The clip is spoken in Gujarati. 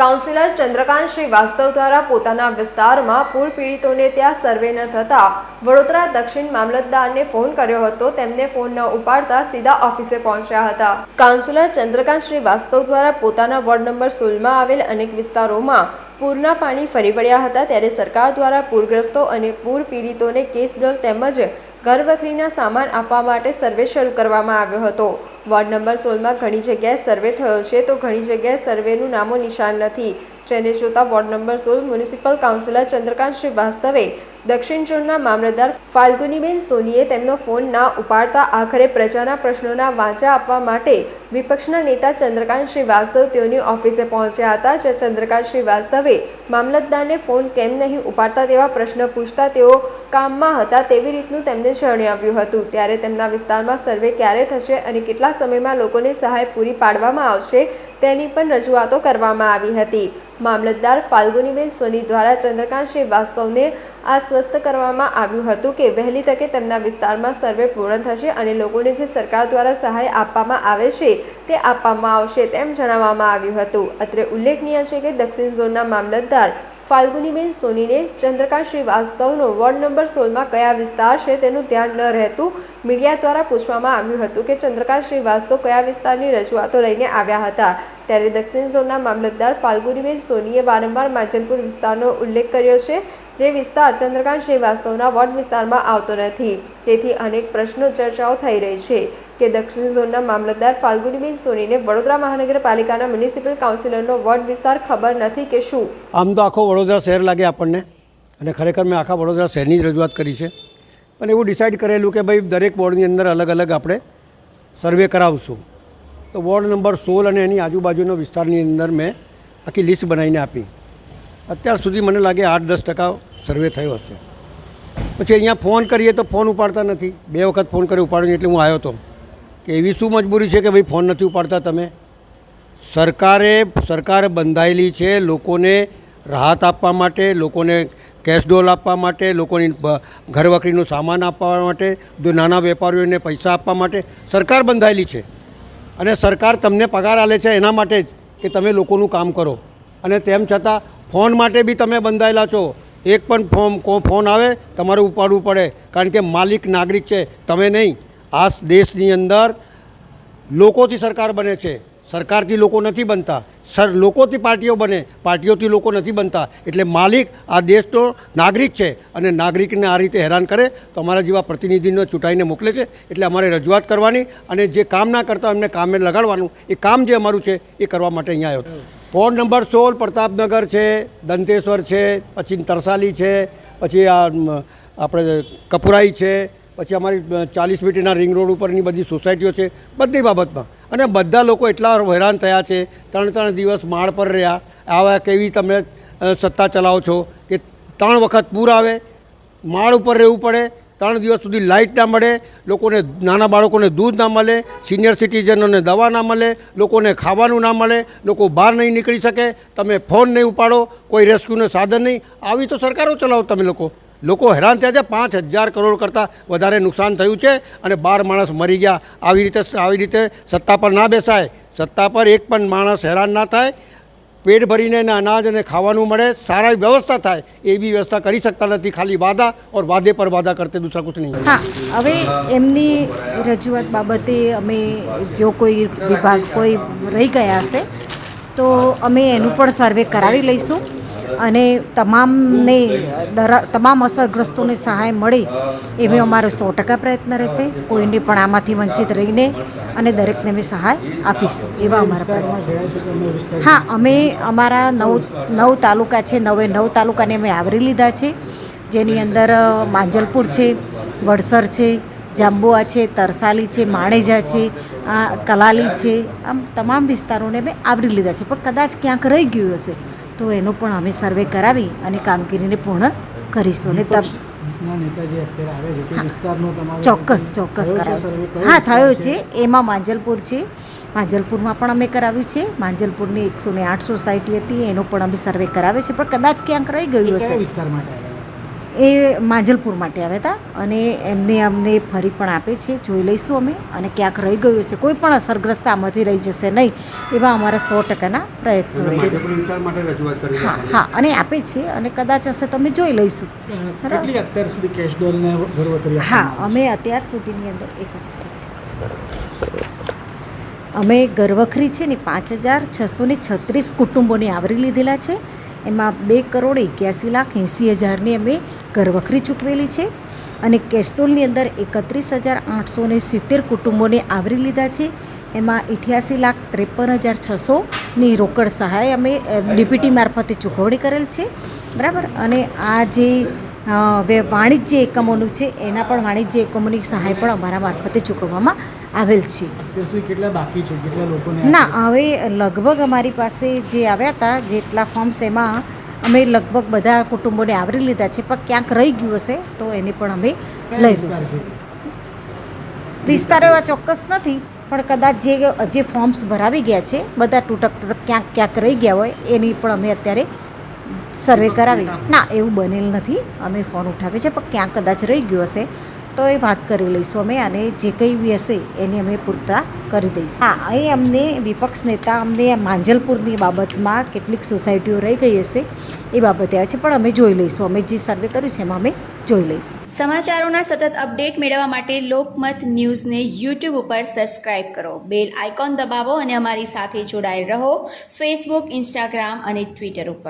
કાઉન્સિલર ચંદ્રકાંત શ્રીવાસ્તવ દ્વારા પોતાના વિસ્તારમાં પૂર પીડિતોને ત્યાં સર્વે ન થતા વડોદરા દક્ષિણ મામલતદારને ફોન કર્યો હતો. તેમને ફોન ન ઉપાડતા સીધા ઓફિસે પહોંચ્યા હતા. કાઉન્સિલર ચંદ્રકાંત શ્રીવાસ્તવ દ્વારા પોતાના વોર્ડ નંબર સોળમાં આવેલ અનેક વિસ્તારોમાં પૂરના પાણી ફરી વળ્યા હતા. ત્યારે સરકાર દ્વારા પૂરગ્રસ્તો અને પૂર પીડિતોને કેસ ડોલ તેમજ ઘરવખરીના સામાન આપવા માટે સર્વે શરૂ કરવામાં આવ્યો હતો. વોર્ડ નંબર સોળમાં ઘણી જગ્યાએ સર્વે થયો છે, તો ઘણી જગ્યાએ સર્વેનું નામો નિશાન નથી. જેને જોતા વોર્ડ નંબર સોળ મ્યુનિસિપલ કાઉન્સિલર ચંદ્રકાંત શ્રીવાસ્તવે દક્ષિણ ઝોનના મામલતદાર ફાલ્ગુનીબેન સોનીએ તેમનો ફોન ના ઉપાડતા આખરે પ્રજાના પ્રશ્નોના વાંચા આપવા માટે વિપક્ષના નેતા ચંદ્રકાંત શ્રીવાસ્તવ તેઓની ઓફિસે પહોંચ્યા હતા જે ચંદ્રકાંત શ્રીવાસ્તવે મામલતદારને ફોન કેમ નહીં ઉપાડતા તેવા પ્રશ્ન પૂછતા તેઓ કામમાં હતા તેવી રીતનું તેમને જણાવ્યું હતું. ત્યારે તેમના વિસ્તારમાં સર્વે ક્યારે થશે અને કેટલા સમયમાં લોકોને સહાય પૂરી પાડવામાં આવશે તેની પણ રજૂઆતો કરવામાં આવી હતી. મામલતદાર ફાલ્ગુનીબેન સોની દ્વારા ચંદ્રકાંત શ્રીવાસ્તવને આશ્વસ્ત કરવામાં આવ્યું હતું કે વહેલી તકે તેમના વિસ્તારમાં સર્વે પૂર્ણ થશે અને લોકોને જે સરકાર દ્વારા સહાય આપવામાં આવે છે તે આપવામાં આવશે તેમ જણાવવામાં આવ્યું હતું. અત્રે ઉલ્લેખનીય છે કે દક્ષિણ ઝોનના મામલતદાર ફાલ્ગુનીબેન સોનીને ચંદ્રકાંત શ્રીવાસ્તવનો વોર્ડ નંબર સોળમાં કયા વિસ્તાર છે તેનું ધ્યાન ન રહેતું મીડિયા દ્વારા પૂછવામાં આવ્યું હતું કે ચંદ્રકાંત શ્રીવાસ્તવ કયા વિસ્તારની રજૂઆતો લઈને આવ્યા હતા. ત્યારે દક્ષિણ ઝોનના મામલતદાર ફાલ્ગુનીબેન સોનીએ વારંવાર માંજલપુર વિસ્તારનો ઉલ્લેખ કર્યો છે, જે વિસ્તાર ચંદ્રકાંત શ્રીવાસ્તવના વોર્ડ વિસ્તારમાં આવતો નથી. તેથી અનેક પ્રશ્નો ચર્ચાઓ થઈ રહી છે. કે દક્ષિણ ઝોનના મામલતદાર ફાલ્ગુનીબેન સોનીને વડોદરા મહાનગરપાલિકાના મ્યુનિસિપલ કાઉન્સિલરનો વોર્ડ વિસ્તાર ખબર નથી કે શું. આમ તો આખો વડોદરા શહેર લાગે આપણને. અને ખરેખર મેં આખા વડોદરા શહેરની જ રજૂઆત કરી છે. અને એવું ડિસાઇડ કરેલું કે ભાઈ દરેક વોર્ડની અંદર અલગ અલગ આપણે સર્વે કરાવશું. તો વોર્ડ નંબર સોળ અને એની આજુબાજુનો વિસ્તારની અંદર મેં આખી લિસ્ટ બનાવીને આપી. અત્યાર સુધી મને લાગે આઠ દસ ટકા સર્વે થયો હશે. પછી અહીંયા ફોન કરીએ તો ફોન ઉપાડતા નથી. બે વખત ફોન કરી ઉપાડ્યો એટલે હું આવ્યો હતો કે એવી શું મજબૂરી છે કે ભાઈ ફોન નથી ઉપાડતા તમે? સરકારે, સરકાર બંધાયેલી છે લોકોને રાહત આપવા માટે, લોકોને કેશ ડોલ આપવા માટે, લોકોની ઘરવકરીનો સામાન આપવા માટે જો નાના વેપારીઓને પૈસા આપવા માટે સરકાર બંધાયેલી છે. અને સરકાર તમને પગાર આલે છે એના માટે જ કે તમે લોકોનું કામ કરો. અને તેમ છતાં ફોન માટે બી તમે બંધાયેલા છો. એક પણ ફોન ફોન આવે, તમારે ઉપાડવું પડે. કારણ કે માલિક નાગરિક છે, તમે નહીં. આ દેશની અંદર લોકોથી સરકાર બને છે. સરકારથી લોકો નથી બનતા. સર, લોકોથી પાર્ટીઓ બને. પાર્ટીઓથી લોકો નથી બનતા. એટલે માલિક આ દેશનો નાગરિક છે અને નાગરિકને આ રીતે હેરાન કરે, તો અમારા જેવા પ્રતિનિધિને ચૂંટાઈને મોકલે છે. એટલે અમારે રજૂઆત કરવાની અને જે કામ ના કરતા એમને કામે લગાડવાનું, એ કામ જે અમારું છે, એ કરવા માટે અહીંયા આવ્યો ફોન નંબર સોળ પ્રતાપનગર છે, દંતેશ્વર છે, પછી તરસાલી છે, પછી આ આપણે કપુરાઈ છે પછી અમારી ચાલીસ મીટરના રિંગ રોડ ઉપરની બધી સોસાયટીઓ છે, બધી બાબતમાં. અને બધા લોકો એટલા હેરાન થયા છે, ત્રણ ત્રણ દિવસ માળ પર રહ્યા, આવા કેવી તમે સત્તા ચલાવો છો કે ત્રણ વખત પૂર આવે, માળ ઉપર રહેવું પડે, ત્રણ દિવસ સુધી લાઇટ ના મળે, લોકોને નાના બાળકોને દૂધ ના મળે, સિનિયર સિટીઝનોને દવા ના મળે, લોકોને ખાવાનું ના મળે, લોકો બહાર નહીં નીકળી શકે, તમે ફોન નહીં ઉપાડો, કોઈ રેસ્ક્યુનું સાધન નહીં. આવી તો સરકારો ચલાવો તમે લોકો. લોકો હેરાન થયા છે. પાંચ હજાર કરોડ કરતાં વધારે નુકસાન થયું છે અને બાર માણસ મરી ગયા. આવી રીતે આવી રીતે સત્તા પર ના બેસાય. સત્તા પર એક પણ માણસ હેરાન ના થાય. પેટ ભરીને એને અનાજ અને ખાવાનું મળે. સારા વ્યવસ્થા થાય. એવી વ્યવસ્થા કરી શકતા નથી. ખાલી વાદા ઓર વાદે પર વાદા કરતે દૂસરા કુછ નહીં. હા, હવે એમની રજૂઆત બાબતે અમે જો કોઈ વિભાગ કોઈ રહી ગયા હશે, તો અમે એનું પણ સર્વે કરાવી લઈશું. અને તમામને તમામ અસરગ્રસ્તોને સહાય મળે એવી અમારો સો ટકા પ્રયત્ન રહેશે. કોઈને પણ આમાંથી વંચિત રહીને અને દરેકને અમે સહાય આપીશું. એવા અમારા હા અમે અમારા નવ નવ તાલુકા છે નવે નવ તાલુકાને અમે આવરી લીધા છે. જેની અંદર માંજલપુર છે વડસર છે જાંબુઆ છે તરસાલી છે માણેજા છે કલાલી છે. આમ તમામ વિસ્તારોને અમે આવરી લીધા છે. પણ કદાચ ક્યાંક રહી ગયું હશે તો એનો પણ અમે સર્વે કરાવી અને કામગીરીને પૂર્ણ કરીશું. અને તબ ચોક્કસ ચોક્કસ કરાવ્યું હા થયો છે. એમાં માંજલપુર છે. માંજલપુરમાં પણ અમે કરાવ્યું છે. માંજલપુરની એકસો ને આઠ સોસાયટી હતી એનો પણ અમે સર્વે કરાવ્યો છે. પણ કદાચ ક્યાંક રહી ગયું હશે? વિસ્તાર માટે એ માંજલપુર માટે આવ્યા હતા અને એમને અમને ફરી પણ આપે છે જોઈ લઈશું અમે. અને ક્યાંક રહી ગયું હશે કોઈ પણ અસરગ્રસ્ત આમાંથી રહી જશે નહીં એવા અમારા સો ટકાના પ્રયત્નો રહેશે. હા હા અને આપે છે અને કદાચ હશે તો અમે જોઈ લઈશું. અત્યાર સુધી કેશ ડોલને હા અમે અત્યાર સુધીની અંદર એક જ અમે ઘરવખરી છે ને પાંચ હજાર છસો ને છત્રીસ કુટુંબોને આવરી લીધેલા છે. એમાં બે કરોડ એક્યાસી લાખ એંસી હજારની અમે ઘરવખરી ચૂકવેલી છે અને કેસ્ટોલની અંદર એકત્રીસ હજાર આઠસો ને સિત્તેર કુટુંબોને આવરી લીધા છે. એમાં અઠ્યાસી લાખ ત્રેપન હજાર છસોની રોકડ સહાય અમે ડીપીટી મારફતે ચૂકવણી કરેલ છે. બરાબર? અને આ જે વાણિજ્ય એકમોનું છે એના પણ વાણિજ્ય એકમોની સહાય પણ અમારા મારફતે ચૂકવવામાં આવેલ છે. કેટલા બાકી છે? કેટલા લોકોને ના હવે લગભગ અમારી પાસે જે આવ્યા હતા જેટલા ફોર્મ્સ એમાં અમે લગભગ બધા કુટુંબોને આવરી લીધા છે પણ ક્યાંક રહી ગયું હશે તો એને પણ અમે લઈ લઈશું. વિસ્તારો એવા ચોક્કસ નથી પણ કદાચ જે જે ફોર્મ્સ ભરાવી ગયા છે બધા તૂટક તૂટક ક્યાંક ક્યાંક રહી ગયા હોય એની પણ અમે અત્યારે સર્વે કરાવી. ના, એવું બનેલ નથી. અમે ફોન ઉઠાવ્યો છે, પણ ક્યાં કદાચ રહી ગયો હશે, તો એ વાત કરી લઈશું અમે અને જે કંઈ બી હશે, એને અમે પૂરતા કરી દઈશું. હા એ અમને વિપક્ષ નેતા, અમને માંજલપુરની બાબતમાં કેટલીક સોસાયટીઓ રહી ગઈ હશે, એ બાબતે આવે છે, પણ અમે જોઈ લઈશું. અમે જે સર્વે કર્યું છે, એમાં અમે જોઈ લઈશું. સમાચારોના સતત અપડેટ મેળવવા માટે લોકમત ન્યૂઝને યુટ્યુબ ઉપર સબસ્ક્રાઇબ કરો. બેલ આઇકોન દબાવો અને અમારી સાથે જોડાયેલ રહો. ફેસબુક, ઇન્સ્ટાગ્રામ અને ટ્વિટર ઉપર.